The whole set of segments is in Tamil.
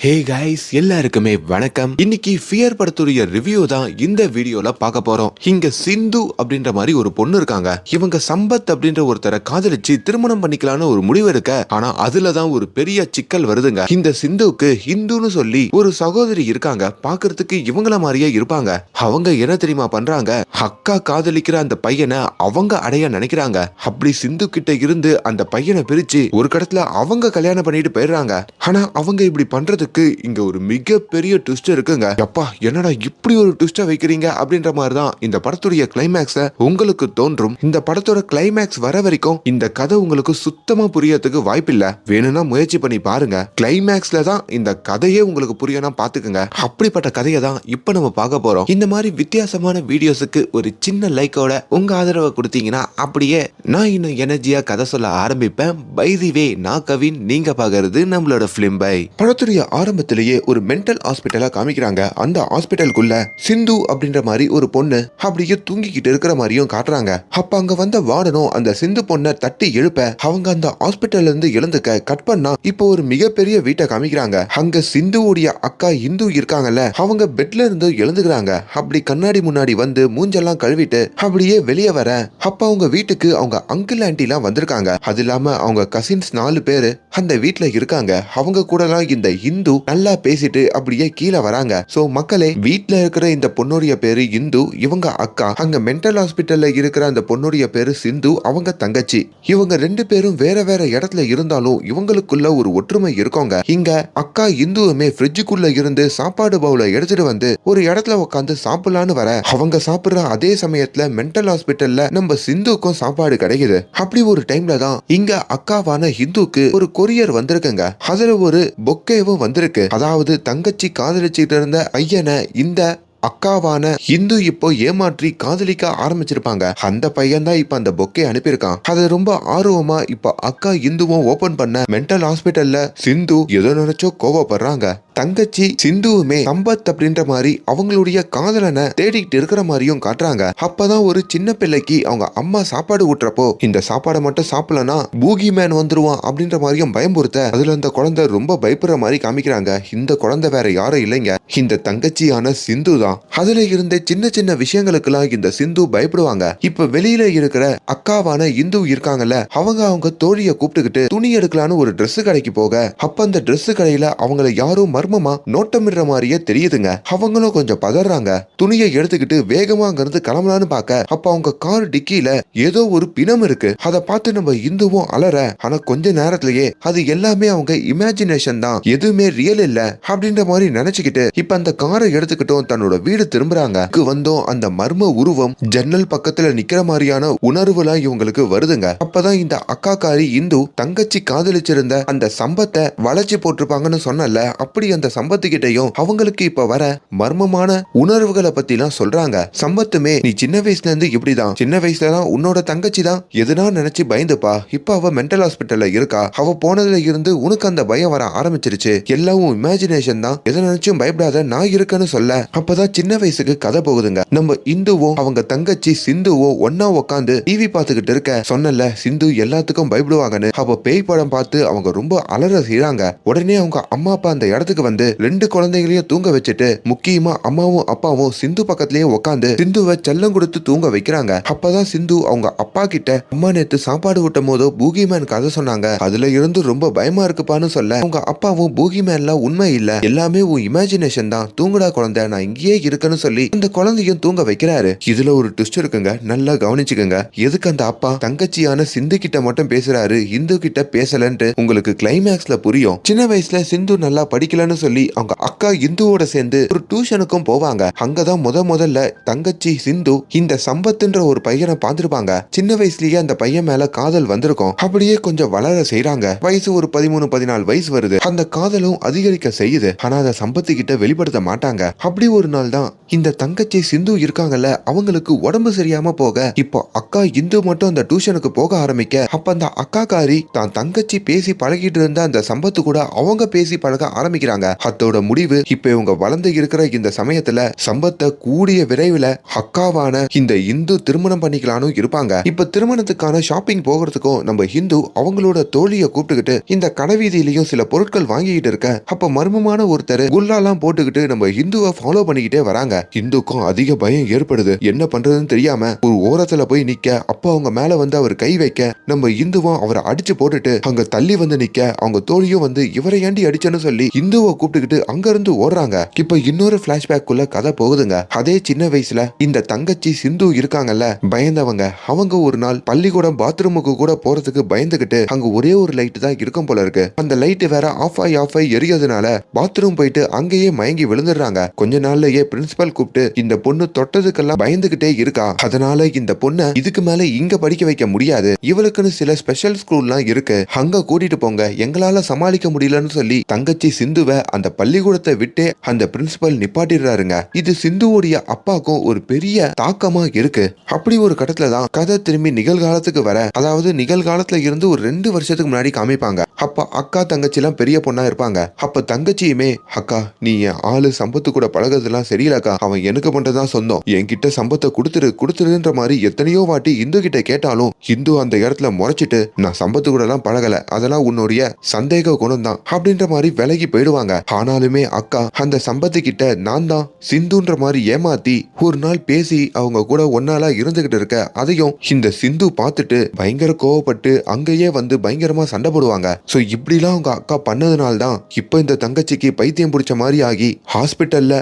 ஹே கைஸ் எல்லாருக்குமே வணக்கம். இன்னைக்கு ஃபியர் படத்துடைய ரிவ்யூ தான் இந்த வீடியோல பார்க்க போறோம். இங்க சிந்து அப்படின்ற மாதிரி ஒரு பொண்ணு இருக்காங்க. இவங்க சம்பத் அப்படின்ற ஒருத்தரை காதலிச்சு திருமணம் பண்ணிக்கலாம்னு ஒரு முடிவு இருக்க ஆனா அதுல தான் ஒரு பெரிய சிக்கல் வருதுங்க. இந்த சிந்துவுக்கு ஹிந்துன்னு சொல்லி ஒரு சகோதரி இருக்காங்க. பாக்குறதுக்கு இவங்கள மாதிரியே இருப்பாங்க. அவங்க என்ன தெரியுமா பண்றாங்க? அக்கா காதலிக்கிற அந்த பையனை அவங்க அடைய நினைக்கிறாங்க. அப்படி சிந்து கிட்ட இருந்து அந்த பையனை பிரிச்சு ஒரு கடத்துல அவங்க கல்யாணம் பண்ணிட்டு போயிடுறாங்க. ஆனா அவங்க இப்படி பண்றதுக்கு இங்க ஒரு மிகப்பெரிய ட்விஸ்ட் இருக்குங்க. எப்பா என்னடா இப்படி ஒரு ட்விஸ்ட வைக்கிறீங்க? அப்படின்ற மாதிரி தான் இந்த படத்துடைய கிளைமேக்ஸ உங்களுக்கு தோன்றும். இந்த படத்தோட கிளைமேக்ஸ் வர வரைக்கும் இந்த கதை உங்களுக்கு சுத்தமா புரியறதுக்கு வாய்ப்பில்ல. வேணும்னா முயற்சி பண்ணி பாருங்க. கிளைமேக்ஸ்ல தான் இந்த கதையே உங்களுக்கு புரியணும் பாத்துக்கோங்க. அப்படிப்பட்ட கதையை தான் இப்ப நம்ம பார்க்க போறோம். இந்த மாதிரி வித்தியாசமான வீடியோஸுக்கு ஒரு சின்ன லைக்கோட உங்க ஆதரவை கொடுத்தீங்கன்னா அப்படியே நான் இன்னும் எனர்ஜியா கதை சொல்ல ஆரம்பிப்பேன். பை தி வே நான் கவின். நீங்க பாக்குறது நம்மளோட பிலிம் பை படத்துடைய ஆரம்பத்திலேயே ஒரு மென்டல் ஹாஸ்பிட்டலா காமிக்கிறாங்க. அந்த ஹாஸ்பிட்டலுக்குள்ள சிந்து அப்படின்ற மாதிரி ஒரு பொண்ணு அப்படியே தூங்கிக்கிட்டு இருக்கிற மாதிரியும் காட்டுறாங்க. அப்ப அங்க வந்த வார்டனும் அந்த சிந்து பொண்ணை தட்டி எழுப்ப அவங்க அந்த ஹாஸ்பிட்டல்ல இருந்து எழுந்துக்க கட் பண்ணா இப்போ ஒரு மிகப்பெரிய வீட்டை காமிக்கிறாங்க. அங்க சிந்துவுடைய அக்கா இந்து இருக்காங்கல்ல அவங்க பெட்ல இருந்து எழுந்துக்கிறாங்க. அப்படி கண்ணாடி முன்னாடி வந்து மூஞ்செல்லாம் கழுவிட்டு அப்படியே வெளியே வர அப்ப அவங்க வீட்டுக்கு அவங்க அங்கிள் ஆன்டிலாம் வந்திருக்காங்க. அது இல்லாம அவங்க கசின்ஸ் நாலு பேரு அந்த வீட்டுல இருக்காங்க. அவங்க கூடலாம் இந்த இந்து நல்லா பேசிட்டு அப்படியே கீழே வராங்க. சோ மக்களே வீட்ல இருக்கிற இந்த பொண்ணுடைய பேரு இந்து இவங்க அக்கா. அங்க மென்டல் ஹாஸ்பிட்டல்ல இருக்கிற அந்த பொண்ணுடைய பேரு சிந்து அவங்க தங்கச்சி. இவங்க ரெண்டு பேரும் வேற வேற இடத்துல இருந்தாலும் இவங்களுக்குள்ள ஒரு ஒற்றுமை இருக்கோங்க. இங்க அக்கா இந்துவுமே ஃப்ரிட்ஜுக்குள்ள இருந்து சாப்பாடு பவுல எடுத்துட்டு வந்து ஒரு இடத்துல உட்காந்து சாப்பிடலான்னு வர. அவங்க சாப்பிடுற அதே சமயத்துல மென்டல் ஹாஸ்பிட்டல்ல நம்ம சிந்துக்கும் சாப்பாடு கிடைக்குது. அப்படி ஒரு டைம்ல தான் இங்க அக்காவான ஹிந்துக்கு ஒரு கொரியர் வந்திருக்குங்க. அதுல ஒரு பொக்கேவும் வந்திருக்கு. அதாவது தங்கச்சி காதலிச்சுட்டு இருந்த பையனை இந்த அக்காவான இந்து இப்போ ஏமாற்றி காதலிக்க ஆரம்பிச்சிருப்பாங்க. அந்த பையன் தான் இப்ப அந்த பொக்கே அனுப்பியிருக்கான். அதை ரொம்ப ஆர்வமா இப்ப அக்கா இந்துவும் ஓபன் பண்ண மென்டல் ஹாஸ்பிட்டல்ல சிந்து எதோ நினைச்சோ கோவப்படுறாங்க. தங்கச்சி சிந்துவுமே சம்பத் அப்படின்ற மாதிரி அவங்களுடைய காதலனை தேடிக்கிட்டு இருக்கிற மாதிரியும் காட்டுறாங்க. அப்பதான் ஒரு சின்ன பிள்ளைக்கு அவங்க அம்மா சாப்பாடு ஊட்டுறப்போ இந்த சாப்பாடை மட்டும் சாப்பிடலனா பூகி மேன் வந்துருவான் அப்படின்ற மாதிரியும் பயம்புறுத்த அதுல அந்த குழந்தை ரொம்ப பயப்படுற மாதிரி காமிக்கிறாங்க. இந்த குழந்தை வேற யாரும் இல்லைங்க. இந்த தங்கச்சியான சிந்து தான் அதுல இருந்த சின்ன சின்ன விஷயங்களுக்கெல்லாம் இந்த சிந்து பயப்படுவாங்க. இப்ப வெளியில இருக்கிற அக்காவான இந்து இருக்காங்கல்ல அவங்க அவங்க தோழிய கூப்பிட்டுக்கிட்டு துணி எடுக்கலான்னு ஒரு டிரெஸ் கடைக்கு போக அப்ப அந்த Dress கடையில அவங்கள யாரும் மர்மமா நோட்டமிடுற மாதிரியே தெரியுதுங்க. அவங்களும் கொஞ்சம் பதறாங்க. துணியை எடுத்துக்கிட்டு வேகமா அங்கிருந்து கிளம்பலான்னு பார்க்க அப்ப அவங்க கார் டிக்கியில ஏதோ ஒரு பிணம் இருக்கு. அதை பார்த்து நம்ம இந்துவும் அலற. ஆனா கொஞ்ச நேரத்திலேயே அது எல்லாமே அவங்க இமேஜினேஷன் தான். எதுவுமே ரியல் இல்ல. அப்படின்ற மாதிரி நினைச்சுக்கிட்டு இப்ப அந்த காரை எடுத்துக்கிட்டும் தன்னோட வீடு திரும்புறாங்க. வந்தோம் அந்த மர்ம உருவம் ஜன்னல் பக்கத்துல நிக்கிற மாதிரியான உணர்வுலாம் இவங்களுக்கு வருதுங்க. அப்பதான் இந்த அக்காக்காரி இந்து தங்கச்சி காதலிச்சிருந்த அந்த சம்பத்தை வளைச்சு போட்டிருப்பாங்கன்னு சொன்னல அப்படி அந்த சம்பத்து கிட்டையும் அவங்களுக்கு இப்ப வர மர்மமான உணர்வுகளை பத்தி எல்லாம் சொல்றாங்க. சம்பத்துமே நீ சின்ன வயசுல இருந்து இப்படிதான். சின்ன வயசுல தான் உன்னோட தங்கச்சி தான். எதுனா நினைச்சு பயந்துப்பா. இப்ப அவ மென்டல் ஹாஸ்பிட்டல்ல இருக்கா. அவ போனதுல இருந்து உனக்கு அந்த பயம் வர ஆரம்பிச்சிருச்சு. எல்லாம் இமேஜினேஷன் தான். எதை நினைச்சும் பயப்படாத நான் இருக்கேன்னு சொல்ல. அப்பதான் சின்ன வயசுக்கு கதை போகுதுங்க. நம்ம இந்துவும் அவங்க தங்கச்சி சிந்துவோ ஒன்னா உட்காந்து டிவி பார்த்துக்கிட்டு இருக்க சொன்னல சிந்து எல்லாத்துக்கும் பயப்படுவாங்கன்னு. அப்ப பேய் படம் பார்த்து அவங்க ரொம்ப அலற செய்யறாங்க உடனே அவங்க அம்மா அப்பா அந்த இடத்துக்கு வந்து ரெண்டு குழந்தைகளையும் தூங்க வச்சுட்டு முக்கியமா அம்மாவும் அப்பாவும் சிந்து பக்கத்திலேயே உட்காந்து சிந்துவை செல்லம் கொடுத்து தூங்க வைக்கிறாங்க. அப்பதான் சிந்து அவங்க அப்பா கிட்ட அம்மா நேத்து சாப்பாடு ஊட்டும் போதோ பூகிமேன் கதை சொன்னாங்க. அதுல இருந்து ரொம்ப பயமா இருக்குப்பான்னு சொல்ல. அவங்க அப்பாவும் பூகிமேன்லாம் உண்மை இல்ல. எல்லாமே உன் இமேஜினேஷன் தான். தூங்குடா குழந்தை நான் இங்கேயே இருக்கணும் சொல்லி அந்த குழந்தையும் தூங்க வைக்கிறாரு. இதுல ஒரு ட்விஸ்ட் இருக்குங்க. நல்லா கவனிச்சுக்கோங்க. எதுக்கு அந்த அப்பா தங்கச்சியான சிந்து கிட்ட மட்டும் பேசுறாரு? இந்து கிட்ட பேசலன்ட்டு உங்களுக்கு கிளைமேக்ஸ்ல புரியும். சின்ன வயசுல சிந்து நல்லா படிக்கலன்னு சொல்லி அவங்க அக்கா இந்துவோட சேர்ந்து ஒரு டியூஷனுக்கும் போவாங்க. அங்கதான் முத முதல்ல தங்கச்சி சிந்து இந்த சம்பத்துன்ற ஒரு பையனை பார்த்திருப்பாங்க. சின்ன வயசுலயே அந்த பையன் மேல காதல் வந்திருக்கும். அப்படியே கொஞ்சம் வளர செய்யறாங்க வயசு ஒரு பதிமூணு பதினாலு வயசு வருது. அந்த காதலும் அதிகரிக்க செய்யுது. ஆனா அதை சம்பத்து கிட்ட வெளிப்படுத்த மாட்டாங்க. அப்படி ஒரு நாள் நாள் தான் இந்த தங்கச்சி சிந்து இருக்காங்கல்ல அவங்களுக்கு உடம்பு சரியாம போக. இப்போ அக்கா இந்து மட்டும் அந்த டியூஷனுக்கு போக ஆரம்பிக்க. அப்ப அந்த அக்காக்காரி தான் தங்கச்சி பேசி பழகிட்டு இருந்த அந்த சம்பத்து கூட அவங்க பேசி பழக ஆரம்பிக்கிறாங்க. அதோட முடிவு இப்ப இவங்க வளர்ந்து இருக்கிற இந்த சமயத்துல சம்பத்தை கூடிய விரைவில் அக்காவான இந்த இந்து திருமணம் பண்ணிக்கலாம்னு இருப்பாங்க. இப்ப திருமணத்துக்கான ஷாப்பிங் போகிறதுக்கும் நம்ம ஹிந்து அவங்களோட தோழிய கூப்பிட்டுக்கிட்டு இந்த கடைவீதியிலையும் சில பொருட்கள் வாங்கிக்கிட்டு இருக்க. அப்ப மர்மமான ஒருத்தர் குல்லாலாம் போட்டுக்கிட்டு நம்ம ஹிந்துவை ஃபாலோ பண்ணிக்கிட்டு வராங்க. இந்துக்கும் அதிக பயம் ஏற்படுது. என்ன பண்றதுன்னு தெரியாம ஒரு ஓரத்துல போய் நிக்க அப்ப அவங்க மேல வந்து அவர் கை வைக்க நம்ம இந்துவும் அவரை அடிச்சு போட்டுட்டு அங்க தள்ளி வந்து நிக்க அவங்க தோழியும் வந்து இவரை ஏண்டி அடிச்சேன்னு சொல்லி இந்துவை கூப்பிட்டுக்கிட்டு அங்க இருந்து ஓடுறாங்க. இப்ப இன்னொரு பிளாஷ்பேக் குள்ள கதை போகுதுங்க. அதே சின்ன வயசுல இந்த தங்கச்சி சிந்து இருக்காங்கல்ல பயந்தவங்க. அவங்க ஒரு நாள் பள்ளிக்கூடம் பாத்ரூமுக்கு கூட போறதுக்கு பயந்துகிட்டு அங்க ஒரே ஒரு லைட் தான் இருக்கும் போல இருக்கு. அந்த லைட் வேற ஆஃப் ஆகி ஆஃப் ஆகி எரியதுனால பாத்ரூம் போயிட்டு அங்கேயே மயங்கி விழுந்துடுறாங்க. கொஞ்ச நாள்லயே பிரின்சிபல் கூப்பிட்டு இந்த பொண்ணு தொட்டதுக்கெல்லாம் பயந்துகிட்டே இருக்கா. அதனால இந்த பொண்ணை இதுக்கு மேல இங்க படிக்க வைக்க முடியாது. இவளுக்குன்னு சில ஸ்பெஷல் ஸ்கூல்லாம் இருக்கு. அங்க கூட்டிட்டு போங்க. எங்களால சமாளிக்க முடியலன்னு சொல்லி தங்கச்சி சிந்துவை அந்த பள்ளிக்கூடத்தை விட்டே அந்த பிரின்சிபல் நிப்பாட்டிடுறாருங்க. இது சிந்துவோடைய அப்பாக்கும் ஒரு பெரிய தாக்கமா இருக்கு. அப்படி ஒரு கட்டத்துல தான் கதை திரும்பி நிகழ்காலத்துக்கு வர அதாவது நிகழ்காலத்துல இருந்து ஒரு ரெண்டு வருஷத்துக்கு முன்னாடி காமிப்பாங்க. அப்ப அக்கா தங்கச்சி எல்லாம் பெரிய பொண்ணா இருப்பாங்க. அப்ப தங்கச்சியுமே அக்கா நீ என் ஆளு சம்பத்து கூட பழகுறதெல்லாம் சரியில்லக்கா. அவன் எனக்கு மட்டும்தான் சொந்தம். என்கிட்ட சம்பத்தை கொடுத்துரு கொடுத்துருன்ற மாதிரி எத்தனையோ வாட்டி இந்து கிட்ட கேட்டாலும் இந்து அந்த இடத்துல முறைச்சிட்டு நான் சம்பத்து கூட எல்லாம் பழகல. அதெல்லாம் உன்னுடைய சந்தேக குணம் தான் அப்படின்ற மாதிரி விலகி போயிடுவாங்க. ஆனாலுமே அக்கா அந்த சம்பத்து கிட்ட நான் தான் சிந்துன்ற மாதிரி ஏமாத்தி ஒரு நாள் பேசி அவங்க கூட ஒன்னாலா இருந்துகிட்டு இருக்க அதையும் இந்த சிந்து பார்த்துட்டு பயங்கர கோவப்பட்டு அங்கேயே வந்து பயங்கரமா சண்டை போடுவாங்க. சோ இப்படிலாம் அவங்க அக்கா பண்ணதுனால தான் இப்ப இந்த தங்கச்சிக்கு பைத்தியம் பிடிச்ச மாதிரி ஆகி ஹாஸ்பிட்டல்ல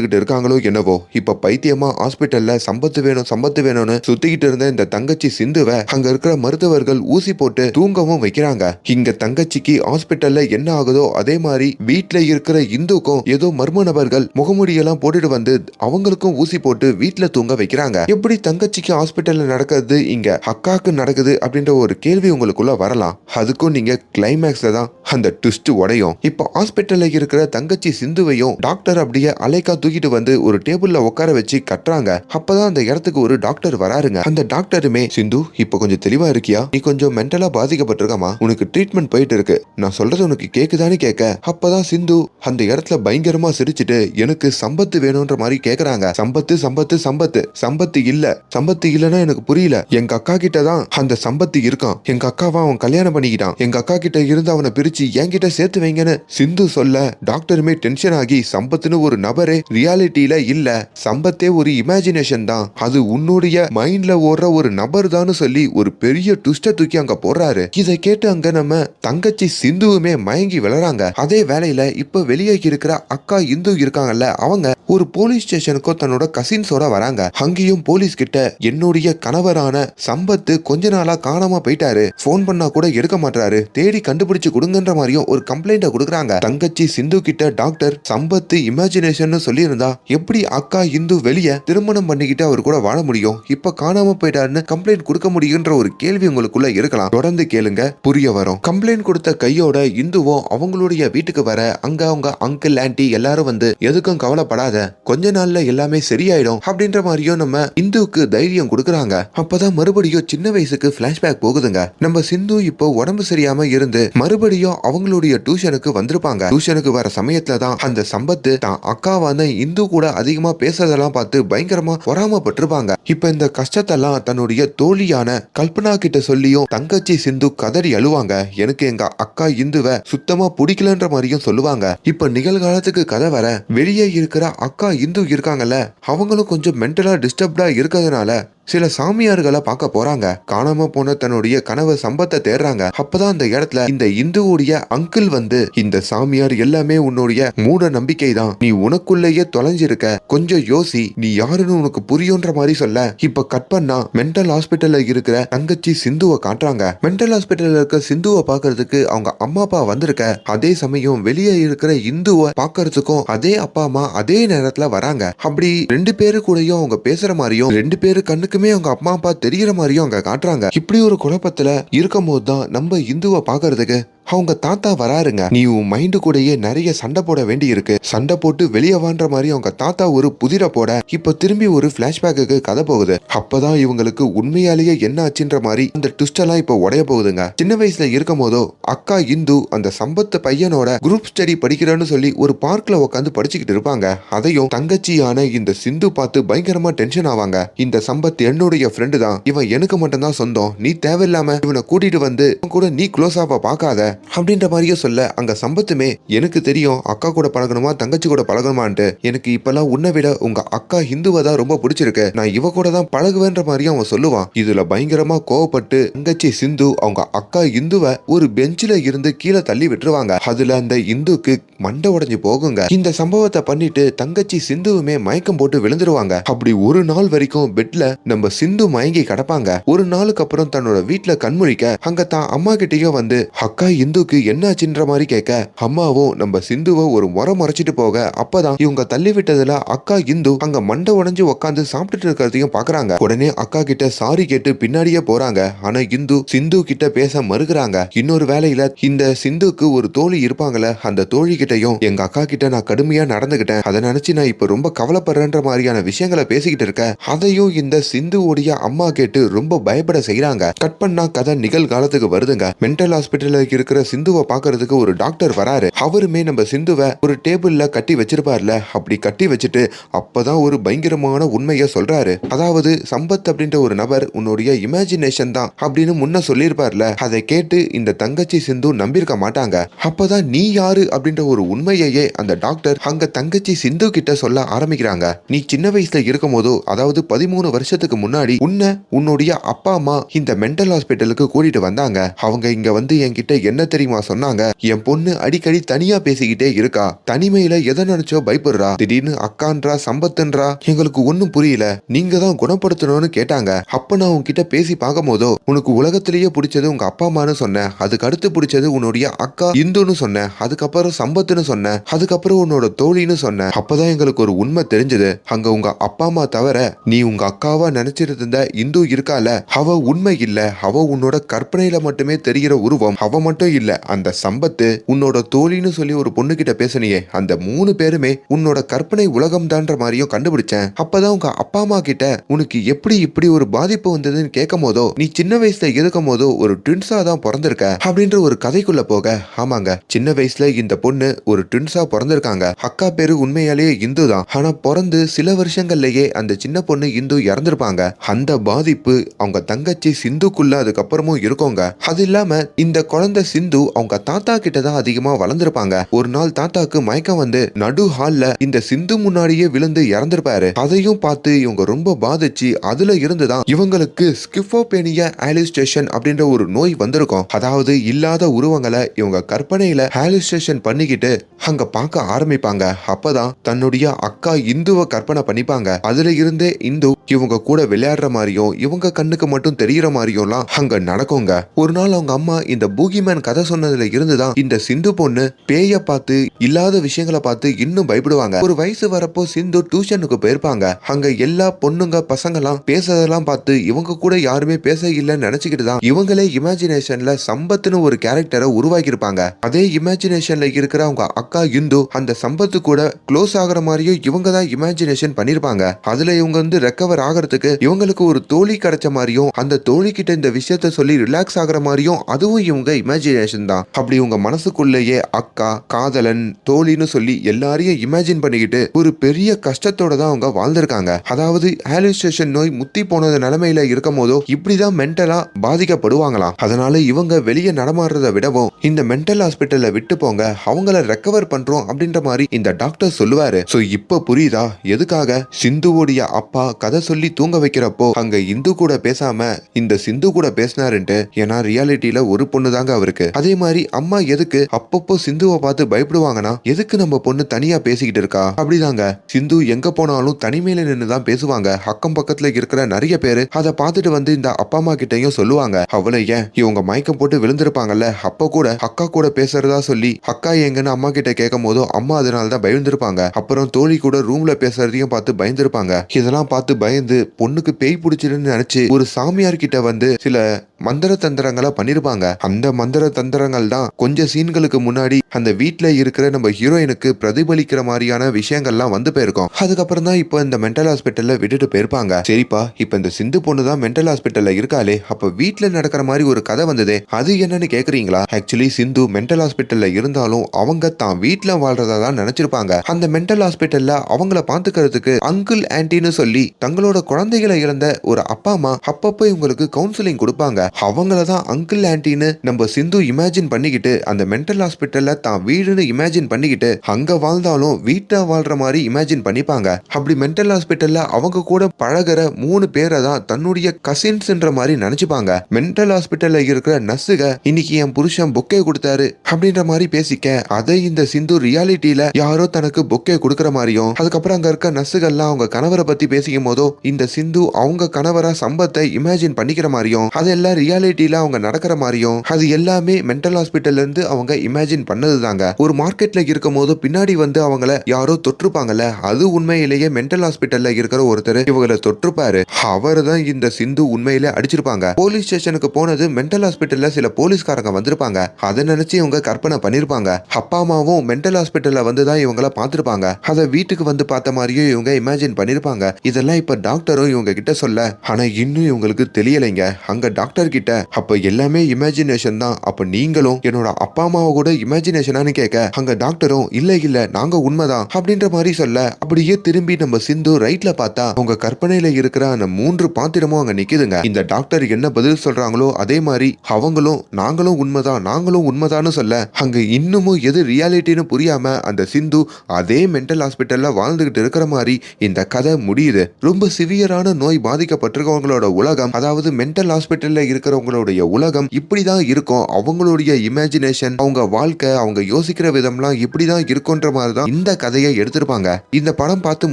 அவதிப்பட்டுக்கிட்டு இருக்காங்களோ என்னவோ? இப்ப பைத்தியமா ஹாஸ்பிட்டல்ல சம்பத்து வேணும் சம்பத்து வேணும்னு சுத்திக்கிட்டு இருந்த இந்த தங்கச்சி சிந்துவை அங்க இருக்கிற மருத்துவர்கள் ஊசி போட்டு தூங்கவும் வைக்கிறாங்க. இங்க தங்கச்சிக்கு ஹாஸ்பிட்டல்ல என்ன ஆகுதோ அதே மாதிரி வீட்டுல இருக்கிற இந்துக்கும் ஏதோ மர்ம நபர்கள் முகமுடியெல்லாம் போட்டுட்டு வந்து அவங்களுக்கும் ஊசி போட்டு வீட்டுல தூங்க வைக்கிறாங்க. எப்படி தங்கச்சிக்கு ஹாஸ்பிட்டல்ல நடக்கிறது இங்க அக்காக்கு நடக்குது அப்படின்ற ஒரு கேள்வி உங்களுக்குள்ள வரலாம். அதுக்கும் நீங்க கிளைமேக்ஸ்ல தான் அந்த ட்விஸ்ட் உடையும். இப்போ ஹாஸ்பிட்டல்ல இருக்கிற தங்கச்சி சிந்துவையும் டாக்டர் அப்படியே அலைக்கா தூக்கிட்டு வந்து ஒரு டேபிள்ல உட்கார வச்சு கட்டுறாங்க. அப்பதான் அந்த இடத்துக்கு ஒரு டாக்டர் வராருங்க. அந்த டாக்டருமே சிந்து இப்போ கொஞ்சம் தெளிவா இருக்கியா? நீ கொஞ்சம் மென்டலா பாதிக்கப்பட்டிருக்கமா உனக்கு ட்ரீட்மெண்ட் போயிட்டு இருக்கு. நான் சொல்றது உனக்கு கேக்குதான்னு கேட்க. அப்பதான் சிந்து அந்த இடத்துல பயங்கரமா சிரிச்சிட்டு எனக்கு சம்பத்து வேணும்ன்ற மாதிரி கேக்குறாங்க. சம்பத்து சம்பத்து சம்பத்து. சம்பத்து இல்ல. சம்பத்து இல்லன்னா எனக்கு புரியல. எங்க அக்கா கிட்ட தான் அந்த சம்பத்து இருக்கான் எங்க அக்காவா அவன் கல்யாணம் பண்ணிக்கிட்டான். எங்க அக்கா கிட்ட இருந்து அவனை பிரிச்சு என்கிட்ட சேர்த்து வைங்கன்னு சிந்து சொல்ல டாக்டருமே டென்ஷன் ஆகி சம்பத்துன்னு ஒரு நபரே ரியாலிட்டியில இல்ல சம்பத்தே ஒரு இமேஜினேஷன் தான். அது உன்னுடைய மைண்ட்ல ஓடுற ஒரு நபர் தான் சொல்லி ஒரு பெரிய ட்விஸ்ட தூக்கி அங்க போடுறாரு. இதை கேட்டு அங்க நம்ம தங்கச்சி சிந்துவுமே மயங்கி விழறாங்க அதே வேலையில இப்ப வெளியே இருக்கிற அக்கா இந்து இருக்காங்கல்ல அவங்க ஒரு போலீஸ் ஸ்டேஷனுக்கும் தன்னோட கசின்ஸோட வராங்க. அங்கேயும் போலீஸ் கிட்ட என்னுடைய கணவரான சம்பத்து கொஞ்ச நாளா காணாம போயிட்டாரு. ஃபோன் பண்ணா கூட எடுக்க மாட்டாரு தேடி கண்டுபிடிச்சு கொடுங்கன்ற மாதிரியும் ஒரு கம்ப்ளைண்ட கொடுக்குறாங்க. தங்கச்சி சிந்து கிட்ட டாக்டர் சம்பத்து இமேஜினேஷன் சொல்லி இருந்தா எப்படி அக்கா இந்து வெளியே திருமணம் பண்ணிக்கிட்டு அவர் கூட வாழ முடியும்? இப்ப காணாம போயிட்டாருன்னு கம்ப்ளைண்ட் கொடுக்க முடியுன்ற ஒரு கேள்வி உங்களுக்குள்ள இருக்கலாம். தொடர்ந்து கேளுங்க புரிய வரும். கம்ப்ளைண்ட் கொடுத்த கையோட இந்துவும் அவங்களுடைய வீட்டுக்கு வர அங்க அவங்க அங்கிள் ஆன்ட்டி எல்லாரும் வந்து எதுக்கும் கவலைப்படாத கொஞ்ச நாள்ல எல்லாமே சரியாயிடும் அப்படின்ற மாதிரியும் நம்ம இந்துவுக்கு தைரியம் கொடுக்கறாங்க. அப்பதான் மறுபடியும் சின்ன வயசுக்கு பிளாஷ்பேக் போகுதுங்க. நம்ம சிந்து இப்போ உடம்பு சரியாம இருந்து மறுபடியும் அவங்களுடைய டியூஷனுக்கு வந்திருப்பாங்க. டியூஷனுக்கு வர சமயத்துல தான் அந்த சம்பத்து தான் அக்காவான இந்து கூட அதிகமா பேசுறதெல்லாம் பார்த்து பயங்கரமா பொறாமப்பட்டிருப்பாங்க. இப்ப இந்த கஷ்டத்தெல்லாம் தன்னுடைய தோழியான கல்பனா கிட்ட சொல்லியும் தங்கச்சி சிந்து கதறி அழுவாங்க. எனக்கு எங்க அக்கா இந்துவை சுத்தமா பிடிக்கலன்ற மாதிரியும் சொல்லுவாங்க. இப்ப நிகழ்காலத்துக்கு கதை வர வெளியே இருக்கிற அக்கா இந்து இருக்காங்கல்ல அவங்களும் கொஞ்சம் மென்டலா டிஸ்டர்ப்டா இருக்கிறதுனால சில சாமியார்களை பார்க்க போறாங்க. காணாம போன தன்னுடைய கனவு சம்பத்தை தேடுறாங்க. அப்பதான் அந்த இடத்துல இந்த இந்துவுடைய அங்கிள் வந்து இந்த சாமியார் எல்லாமே உன்னுடைய மூட நம்பிக்கை தான் நீ உனக்குள்ளேயே தொலைஞ்சிருக்க. கொஞ்சம் யோசி நீ யாருன்னு உனக்கு புரியுன்ற மாதிரி சொல்ல. இப்ப கட் பண்ணா மென்டல் ஹாஸ்பிட்டல்ல இருக்கிற தங்கச்சி சிந்துவை காட்டுறாங்க. மென்டல் ஹாஸ்பிட்டல்ல இருக்க சிந்துவை பாக்குறதுக்கு அவங்க அம்மா அப்பா வந்திருக்க. அதே சமயம் வெளியே இருக்கிற இந்துவை பாக்குறதுக்கும் அதே அப்பா அம்மா அதே நேரத்துல வராங்க. அப்படி ரெண்டு பேரு கூடயும் அவங்க பேசுற மாதிரியும் ரெண்டு பேரு எல்லாருக்குமே அவங்க அம்மா அப்பா தெரியற மாதிரியும் அங்க காட்டுறாங்க. இப்படி ஒரு குழப்பத்துல இருக்கும் போது தான் நம்ம இந்துவை பாக்குறதுக்கு அவங்க தாத்தா வராருங்க. நீ உன் மைண்டு கூடயே நிறைய சண்டை போட வேண்டி இருக்கு சண்டை போட்டு வெளியே வான்ற மாதிரி அவங்க தாத்தா ஒரு புதிரை போட இப்ப திரும்பி ஒரு பிளாஷ்பேக்கு கதை போகுது. அப்பதான் இவங்களுக்கு உண்மையாலேயே என்ன ஆச்சுன்ற மாதிரி அந்த ட்விஸ்ட் எல்லாம் இப்ப உடைய போகுதுங்க. சின்ன வயசுல இருக்கும் போதோ அக்கா இந்து அந்த சம்பத்து பையனோட குரூப் ஸ்டடி படிக்கிறேன்னு சொல்லி ஒரு பார்க்ல உட்காந்து படிச்சுக்கிட்டு இருப்பாங்க. அதையும் தங்கச்சியான இந்த சிந்து பார்த்து பயங்கரமா டென்ஷன் ஆவாங்க. இந்த சம்பத் என்னுடைய ஃப்ரெண்டு தான். இவன் எனக்கு மட்டும்தான் சொந்தம். நீ தேவையில்லாம இவனை கூட்டிட்டு வந்து கூட நீ க்ளோஸாவா பார்க்காத. அப்படின்ற மாதிரியே சொல்ல அங்க சம்பத்துமே எனக்கு தெரியும் அக்கா கூட பழகணுமா தங்கச்சி கூட பழகணுமான்ட்டு எனக்கு இப்பெல்லாம் உன்னை விட உங்க அக்கா ஹிந்துவை தான் ரொம்ப பிடிச்சிருக்கு. நான் இவ கூட தான் பழகுவேன்ற மாதிரியும் அவன் சொல்லுவான். இதுல பயங்கரமா கோவப்பட்டு தங்கச்சி சிந்து அவங்க அக்கா இந்துவை ஒரு பெஞ்சில இருந்து கீழே தள்ளி விட்டுருவாங்க. அதுல அந்த இந்துக்கு மண்டை உடைஞ்சு போகுங்க. இந்த சம்பவத்தை பண்ணிட்டு தங்கச்சி சிந்துவுமே மயக்கம் போட்டு விழுந்துருவாங்க. அப்படி ஒரு நாள் வரைக்கும் பெட்ல நம்ம சிந்து மயங்கி கிடப்பாங்க. ஒரு நாளுக்கு அப்புறம் தன்னோட வீட்டுல கண்முழிக்க அங்க தான் அம்மா கிட்டேயும் வந்து அக்கா இந்து சிந்துக்கு என்னாச்சுன்ற மாதிரி கேட்க அம்மாவும் நம்ம சிந்துவை ஒரு முறை மறைச்சிட்டு போக அப்பதான் இவங்க தள்ளி விட்டதுல அக்கா இந்து அங்க மண்டை உடஞ்சு உட்காந்து சாப்பிட்டுட்டு இருக்கிறதையும் பாக்குறாங்க. உடனே அக்கா கிட்ட சாரி கேட்டு பின்னாடியே போறாங்க. ஆனா இந்து சிந்து கிட்ட பேச மறுக்கிறாங்க. இன்னொரு வேலையில இந்த சிந்துக்கு ஒரு தோழி இருப்பாங்கல்ல அந்த தோழி கிட்டையும் எங்க அக்கா கிட்ட நான் கடுமையா நடந்துகிட்டேன். அதை நினைச்சு நான் இப்ப ரொம்ப கவலைப்படுறேன்ற மாதிரியான விஷயங்களை பேசிக்கிட்டு இருக்கேன் அதையும் இந்த சிந்துவோடைய அம்மா கேட்டு ரொம்ப பயப்பட செய்யறாங்க கட் பண்ணா கதை நிகழ்காலத்துக்கு வருதுங்க. மென்டல் ஹாஸ்பிட்டலுக்கு இருக்கிற சிந்துவை பாக்குறதுக்கு ஒரு டாக்டர் வராரு. அவருமே நம்ம சிந்துவை ஒரு டேபிள்ல கட்டி வச்சிருப்பார்ல. அப்படி கட்டி வச்சுட்டு அப்பதான் ஒரு பயங்கரமான உண்மையை சொல்றாரு. அதாவது சம்பத் அப்படின்ற ஒரு நபர் உன்னுடைய இமேஜினேஷன் தான் அப்படின்னு முன்ன சொல்லியிருப்பார்ல. அதை கேட்டு இந்த தங்கச்சி சிந்து நம்பியிருக்க மாட்டாங்க. அப்பதான் நீ யாரு அப்படின்ற ஒரு உண்மையையே அந்த டாக்டர் அங்க தங்கச்சி சிந்து கிட்ட சொல்ல ஆரம்பிக்கிறாங்க. நீ சின்ன வயசுல இருக்கும் போதோ அதாவது பதிமூணு வருஷத்துக்கு முன்னாடி உன்னை உன்னுடைய அப்பா அம்மா இந்த மென்டல் ஹாஸ்பிட்டலுக்கு கூட்டிட்டு வந்தாங்க. அவங்க இங்க வந்து என்கிட்ட என்ன தெரியுமா சொன்னாங்க? என் பொண்ணு அடிக்கடி தனியா பேசிக்கிட்டே இருக்கா. தனிமையில எதை நினைச்சோ பயப்படுறா. திடீர்னு அக்கான்றா சம்பத்துன்றா எங்களுக்கு ஒன்னும் புரியல. நீங்க தான் குணப்படுத்தணும்னு கேட்டாங்க. அப்ப நான் உன்கிட்ட பேசி பார்க்கும் போதோ உனக்கு உலகத்திலேயே பிடிச்சது உங்க அப்பா அம்மான்னு சொன்னேன். அதுக்கு அடுத்து பிடிச்சது உன்னுடைய அக்கா இந்துன்னு சொன்னேன். அதுக்கப்புறம் சம்பத்துன்னு சொன்னேன். அதுக்கப்புறம் உன்னோட தோழின்னு சொன்னேன். அப்பதான் எங்களுக்கு ஒரு உண்மை தெரிஞ்சது. அங்க உங்க அப்பா அம்மா தவிர நீ உங்க அக்காவா நினைச்சிட்டு இருந்த இந்து இருக்கால. அவ உண்மை இல்ல. அவ உன்னோட கற்பனையில மட்டுமே தெரிகிற உருவம். அவ மட்டும் இல்ல அந்த சம்பத்து உன்னோட தோழின்னு சொல்லி ஒரு பொண்ணு கிட்ட பேசுனியே அந்த மூணு பேருமே உன்னோட கற்பனை உலகம் தான்ற மாதிரியும் கண்டுபிடிச்சேன். அப்பதான் உங்க அப்பா அம்மா கிட்ட உனக்கு எப்படி இப்படி ஒரு பாதிப்பு வந்ததுன்னு கேட்கும் போதோ நீ சின்ன வயசுல இருக்கும் போதோ ஒரு ட்வின்ஸா தான் பிறந்திருக்க அப்படின்ற ஒரு கதைக்குள்ள போக ஆமாங்க சின்ன வயசுல இந்த பொண்ணு ஒரு ட்வின்ஸா பிறந்திருக்காங்க. அக்கா பேரு உண்மையாலேயே இந்து தான். ஆனா பிறந்து சில வருஷங்கள்லயே அந்த சின்ன பொண்ணு இந்து இறந்திருப்பாங்க. அந்த பாதிப்பு அவங்க தங்கச்சி சிந்துக்குள்ள அதுக்கப்புறமும் இருக்கோங்க. அது இல்லாம இந்த குழந்தை சிந்து அவங்க தாத்தா கிட்ட தான் அதிகமா வளர்ந்திருப்பாங்க. ஒரு நாள் தாத்தாக்கு மயக்கம் வந்து நடு ஹால்ல இந்த சிந்து முன்னாடியே விழுந்து இறந்திருப்பாரு. அதையும் பார்த்து இவங்க ரொம்ப பாதிச்சு அதுல இருந்துதான் இவங்களுக்கு ஸ்கிஃபோபேனிய ஆலிஸ்டேஷன் அப்படின்ற ஒரு நோய் வந்திருக்கும். அதாவது இல்லாத உருவங்களை இவங்க கற்பனையில ஹாலிஸ்டேஷன் பண்ணிக்கிட்டு அங்க பார்க்க ஆரம்பிப்பாங்க. அப்பதான் தன்னுடைய அக்கா இந்துவை கற்பனை பண்ணிப்பாங்க. அதுல இருந்தே இந்து இவங்க கூட விளையாடுற மாதிரியும் இவங்க கண்ணுக்கு மட்டும் தெரியற மாதிரியும்லாம் அங்க நடக்குங்க. ஒரு நாள் அவங்க அம்மா இந்த பூகிமேன் கதை சொன்னதுல இருந்துதான் இந்த சிந்து பொண்ணு பேய பார்த்து இல்லாத விஷயங்களை பார்த்து இன்னும் பயப்படுவாங்க. ஒரு வயசு வரப்போ சிந்து டியூஷனுக்கு போயிருப்பாங்க. அங்க எல்லா பொண்ணுங்க பசங்கெல்லாம் பேசுறதெல்லாம் பார்த்து இவங்க கூட யாருமே பேச இல்லைன்னு நினைச்சுக்கிட்டு தான் இவங்களே இமேஜினேஷன்ல சம்பத்துன்னு ஒரு கேரக்டரை உருவாக்கியிருப்பாங்க. அதே இமேஜினேஷன்ல இருக்கிற அவங்க அக்கா இந்து அந்த சம்பத்து கூட க்ளோஸ் ஆகுற மாதிரியும் இவங்க தான் இமேஜினேஷன் பண்ணிருப்பாங்க அதுல இவங்க வந்து ரெக்கவர் ஆகிறதுக்கு இவங்களுக்கு ஒரு தோழி கிடைச்ச மாதிரியும் அந்த தோழி கிட்ட இந்த விஷயத்த சொல்லி ரிலாக்ஸ் ஆகிற மாதிரியும் அதுவும் இவங்க இமேஜினேஷன் தான் அப்படி உங்க மனசுக்குள்ளேயே அக்கா காதலன் தோழின்னு சொல்லி எல்லாரையும் இமேஜின் பண்ணிக்கிட்டு ஒரு பெரிய கஷ்டத்தோட தான் அவங்க வாழ்ந்திருக்காங்க. அதாவது ஹாலுஸ்டேஷன் நோய் முத்தி போனது நிலைமையில இருக்கும் போதோ இப்படிதான் மென்டலா பாதிக்கப்படுவாங்களாம் அதனால இவங்க வெளியே நடமாடுறத விடவும் இந்த மென்டல் ஹாஸ்பிட்டல்ல விட்டு போங்க அவங்கள ரெக்கவர் பண்றோம் அப்படின்ற மாதிரி இந்த டாக்டர் சொல்லுவாரு. சோ இப்ப புரியுதா? எதுக்காக? சிந்துவோடைய அப்பா கதை சொல்லி தூங்க வைக்கிறப்போ அங்க இந்து கூட பேசாம இந்த சிந்து கூட பேசினாருன்ட்டு ஏன்னா ரியாலிட்டியில ஒரு பொண்ணு தாங்க அவருக்கு. அதே மாதிரி அம்மா எதுக்கு அப்பப்போ சிந்துவை பார்த்து பயப்படுவாங்கன்னா எதுக்கு நம்ம பொண்ணு தனியா பேசிக்கிட்டு இருக்கா? அப்படிதாங்க. சிந்து எங்க போனாலும் தனிமையில நின்று தான் பேசுவாங்க. அக்கம் பக்கத்துல இருக்கிற நிறைய பேரு அதை பார்த்துட்டு வந்து இந்த அப்பா அம்மா கிட்டயும் சொல்லுவாங்க. அவளை ஏன்? இவங்க மயக்கம் போட்டு விழுந்திருப்பாங்கல்ல. அப்ப கூட அக்கா கூட பேசுறதா சொல்லி அக்கா எங்கன்னு அம்மா கிட்ட கேட்கும் போதும் அம்மா அதனாலதான் பயந்துருப்பாங்க. அப்புறம் தோழி கூட ரூம்ல பேசுறதையும் பார்த்து பயந்துருப்பாங்க. இதெல்லாம் பார்த்து பயந்து பொண்ணுக்கு பேய் பிடிச்சிருன்னு நினைச்சு ஒரு சாமியார் கிட்ட வந்து சில மந்திர தந்திரங்களை பண்ணிருப்பாங்க. அந்த மந்திர தந்திரங்கள் தான் கொஞ்சம் சீன்களுக்கு முன்னாடி அந்த வீட்டில் இருக்கிற நம்ம ஹீரோயினுக்கு பிரதிபலிக்கிற மாதிரியான விஷயங்கள்லாம் வந்து போயிருக்கும். அதுக்கப்புறம் தான் இப்போ இந்த மென்டல் ஹாஸ்பிட்டல்ல விட்டுட்டு போயிருப்பாங்க. சரிப்பா இப்போ இந்த சிந்து பொண்ணு தான் மென்டல் ஹாஸ்பிட்டல்ல இருக்காளே. அப்ப வீட்டில் நடக்கிற மாதிரி ஒரு கதை வந்ததே. அது என்னன்னு கேக்குறீங்களா? ஆக்சுவலி சிந்து மென்டல் ஹாஸ்பிட்டல்ல இருந்தாலும் அவங்க தான் வீட்டில் வாழ்றதா தான் நினைச்சிருப்பாங்க. அந்த மென்டல் ஹாஸ்பிட்டல்ல அவங்கள பாத்துக்கிறதுக்கு அங்கிள் ஆன்டின்னு சொல்லி தங்களோட குழந்தைகளை இழந்த ஒரு அப்பா அம்மா அப்பப்போ இவங்களுக்கு கவுன்சிலிங் கொடுப்பாங்க. அவங்கள தான் அங்கிள் ஆன்டின்னு நம்ம சிந்து இமேஜின் பண்ணிக்கிட்டு அந்த மென்டல் ஹாஸ்பிட்டல்ல தான் வீடுன்னு இமேஜின் பண்ணிக்கிட்டு அங்க வாழ்ந்தாலும் வீட்டை வாழ்ற மாதிரி இமேஜின் பண்ணிப்பாங்க. அப்படி மென்டல் ஹாஸ்பிட்டல்ல அவங்க கூட பழகுற மூணு பேரை தான் தன்னுடைய கசின்ஸ்ன்ற மாதிரி நினைச்சுப்பாங்க. மென்டல் ஹாஸ்பிட்டல்ல இருக்கிற நர்ஸுக இன்னைக்கு என் புருஷன் பொக்கே கொடுத்தாரு அப்படின்ற மாதிரி பேசிக்க அதை இந்த சிந்து ரியாலிட்டியில யாரோ தனக்கு பொக்கே கொடுக்கற மாதிரியும் அதுக்கப்புறம் அங்க இருக்க நர்ஸுகள்லாம் அவங்க கணவரை பத்தி பேசிக்கும் போதோ இந்த சிந்து அவங்க கணவரா சம்பத்தை இமேஜின் பண்ணிக்கிற மாதிரியும் அதெல்லாம் ரியாலிட்டியில அவங்க நடக்கிற மாதிரியும் அது எல்லாமே மென்டல் ஹாஸ்பிட்டல்ல இருந்து அவங்க இமேஜின் பண்ணது தாங்க ஒரு மார்க்கெட்ல இருக்கும் போது பின்னாடி வந்து அவங்கள யாரோ தொற்றுப்பாங்கல்ல அது உண்மையிலேயே மென்டல் ஹாஸ்பிட்டல்ல இருக்கிற ஒருத்தர் இவங்களை தொற்றுப்பாரு. அவர் தான் இந்த சிந்து உண்மையில அடிச்சிருப்பாங்க. போலீஸ் ஸ்டேஷனுக்கு போனது மென்டல் ஹாஸ்பிட்டல்ல சில போலீஸ்காரங்க வந்திருப்பாங்க. அதை நினைச்சு இவங்க கற்பனை பண்ணிருப்பாங்க. அப்பா அம்மாவும் மென்டல் ஹாஸ்பிட்டல்ல வந்து தான் இவங்கள பார்த்திருப்பாங்க. அதை வீட்டுக்கு வந்து பார்த்த மாதிரியும் இவங்க இமேஜின் பண்ணிருப்பாங்க. இதெல்லாம் இப்ப டாக்டரும் இவங்க கிட்ட சொல்ல ஆனா இன்னும் இவங்களுக்கு தெரியலைங்க. அங்க டாக்டர் கிட்ட அப்ப எல்லாமே இமேஜினேஷன் தான். அப்ப நீங்களும் என்னோட அப்பா அம்மாவை கூட இமேஜினேஷனானு கேட்க அங்க டாக்டரும் இல்ல இல்ல நாங்க உண்மைதான் அப்படின்ற மாதிரி சொல்ல அப்படியே திரும்பி நம்ம சிந்து ரைட்ல பார்த்தா அவங்க கற்பனையில இருக்கிற அந்த மூன்று பாத்திரமும் அங்க நிக்குதுங்க. இந்த டாக்டர் என்ன பதில் சொல்றாங்களோ அதே மாதிரி அவங்களும் நாங்களும் உண்மைதான் நாங்களும் உண்மைதான்னு சொல்ல அங்க இன்னமும் எது ரியாலிட்டின்னு புரியாம அந்த சிந்து அதே மென்டல் ஹாஸ்பிட்டல்ல வாழ்ந்துகிட்டு இருக்கிற மாதிரி இந்த கதை முடியுது. ரொம்ப சிவியரான நோய் பாதிக்கப்பட்டிருக்கவங்களோட உலகம் அதாவது மென்டல் ஹாஸ்பிட்டல்ல இருக்கிறவங்களுடைய உலகம் இப்படிதான் இருக்கும். அவங்களுடைய இமேஜினேஷன் அவங்க வாழ்க்கை அவங்க யோசிக்கிற விதம்லாம் இப்படிதான் இருக்குன்ற மாதிரி தான் இந்த கதையை எடுத்திருப்பாங்க. இந்த படம் பார்த்து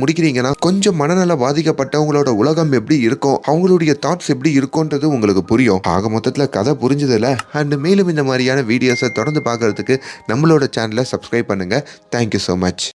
முடிக்கிறீங்கன்னா கொஞ்சம் மனநல பாதிக்கப்பட்டவங்களோட உலகம் எப்படி இருக்கும் அவங்களுடைய தாட்ஸ் எப்படி இருக்கும்ன்றது உங்களுக்கு புரியும். ஆக மொத்தத்தில் கதை புரிஞ்சதில்ல அண்ட் மேலும் இந்த மாதிரியான வீடியோஸை தொடர்ந்து பார்க்கறதுக்கு நம்மளோட சேனலை சப்ஸ்கிரைப் பண்ணுங்க. Thank you so much